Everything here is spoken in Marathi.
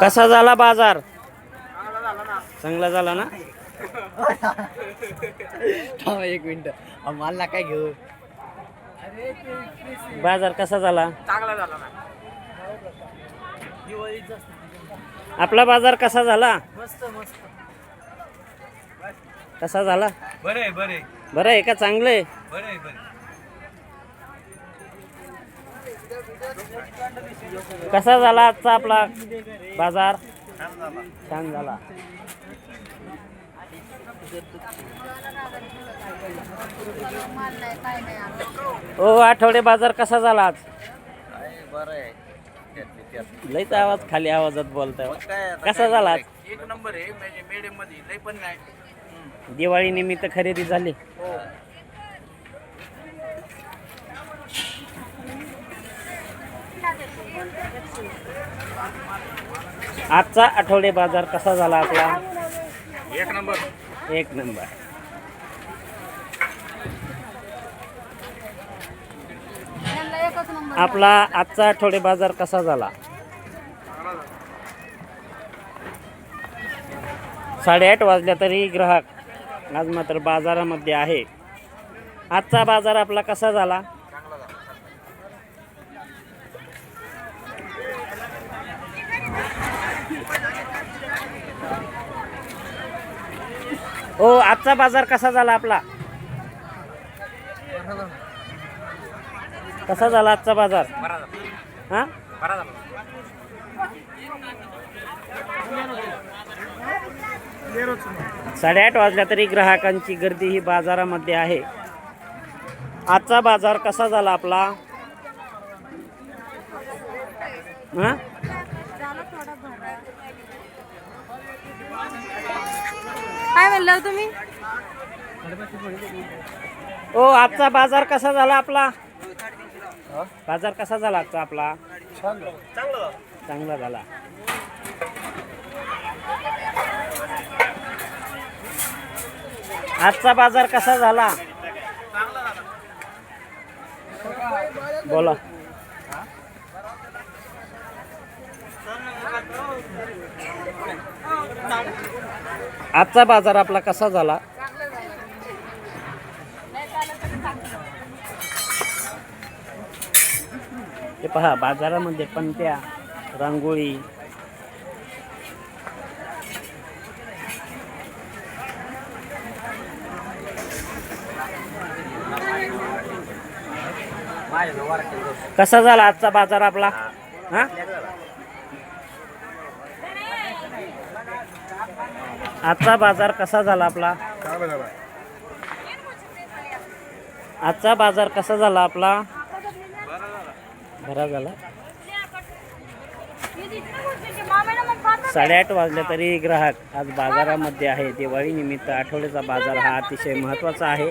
कसा झाला बाजार? चांगला झाला ना? एक मिनिट. मला काय घेऊ? बाजार कसा झाला? चांगला झाला ना. आपला बाजार कसा झाला? मस्त मस्त. कसा झाला? बरे बरे बरं आहे का? चांगलं आहे? बरे बरे कसा झाला आजचा आपला बाजार? छान झाला. ओ आठवडे बाजार कसा झाला आज? लईच आवाज खाली आवाजात बोलताय. कसा झाला आज? एक नंबर आहे म्हणजे मिडियममध्ये लय पण नाही. दिवाळी निमित्त खरेदी झाली. आजचा आठवडे बाजार कसा झाला आपला? एक नंबर. एक नंबर. आपला आजचा आठवडे बाजार कसा झाला? साडेआठ वाजल्या तरी ग्राहक आज मात्र बाजारामध्ये आहे. आजचा बाजार आपला कसा झाला? ओ आजचा बाजार कसा झाला आपला? कसा झाला आजचा बाजार? बरा झाला. हा? बरा झाला. साडेआठ वाजल्या तरी ग्राहकांची गर्दी ही बाजारामध्ये आहे. आजचा बाजार कसा झाला आपला? हा? म्हणलं तुम्ही? ओ आजचा बाजार कसा झाला आपला? बाजार कसा झाला आजचा आपला? चांगला झाला. आजचा बाजार कसा झाला? बोला. आजचा बाजार आपला कसा झाला? ते पहा बाजारामध्ये पणत्या रांगोळी. कसा झाला आजचा बाजार आपला? हा? आजचा बाजार कसा झाला आपला? आजचा बाजार कसा झाला आपला? बरा झाला. साडेआठ वाजल्या तरी ग्राहक आज बाजारामध्ये आहे. दिवाळी निमित्त आठवड्याचा बाजार हा अतिशय महत्त्वाचा आहे.